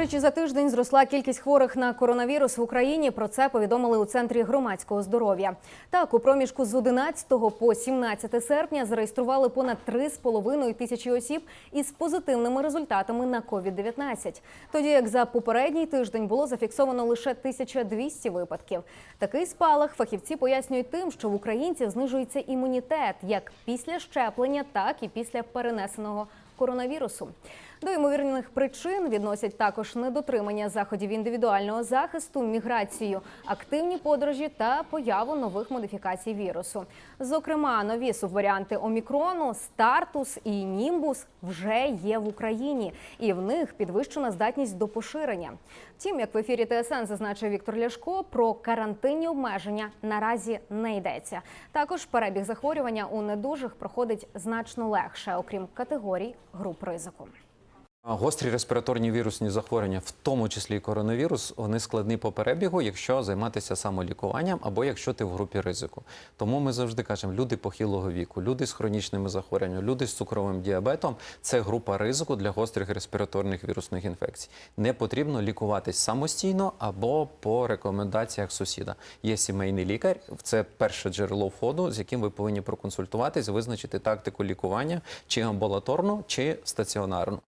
Втричі за тиждень зросла кількість хворих на коронавірус в Україні. Про це повідомили у центрі громадського здоров'я. Так, у проміжку з 11 по 17 серпня зареєстрували понад 3,5 тисячі осіб із позитивними результатами на COVID-19. Тоді як за попередній тиждень було зафіксовано лише 1200 випадків. Такий спалах фахівці пояснюють тим, що в українців знижується імунітет як після щеплення, так і після перенесеного коронавірусу. До ймовірних причин відносять також недотримання заходів індивідуального захисту, міграцію, активні подорожі та появу нових модифікацій вірусу. Зокрема, нові субваріанти омікрону, стартус і німбус вже є в Україні, і в них підвищена здатність до поширення. Втім, як в ефірі ТСН зазначив Віктор Ляшко, про карантинні обмеження наразі не йдеться. Також перебіг захворювання у недужих проходить значно легше, окрім категорій груп ризику. Гострі респіраторні вірусні захворювання, в тому числі і коронавірус, вони складні по перебігу, якщо займатися самолікуванням або якщо ти в групі ризику. Тому ми завжди кажемо, люди похилого віку, люди з хронічними захворюваннями, люди з цукровим діабетом це група ризику для гострих респіраторних вірусних інфекцій. Не потрібно лікуватись самостійно або по рекомендаціях сусіда. Є сімейний лікар, це перше джерело входу, з яким ви повинні проконсультуватись, визначити тактику лікування чи амбулаторну, чи стаціонарну.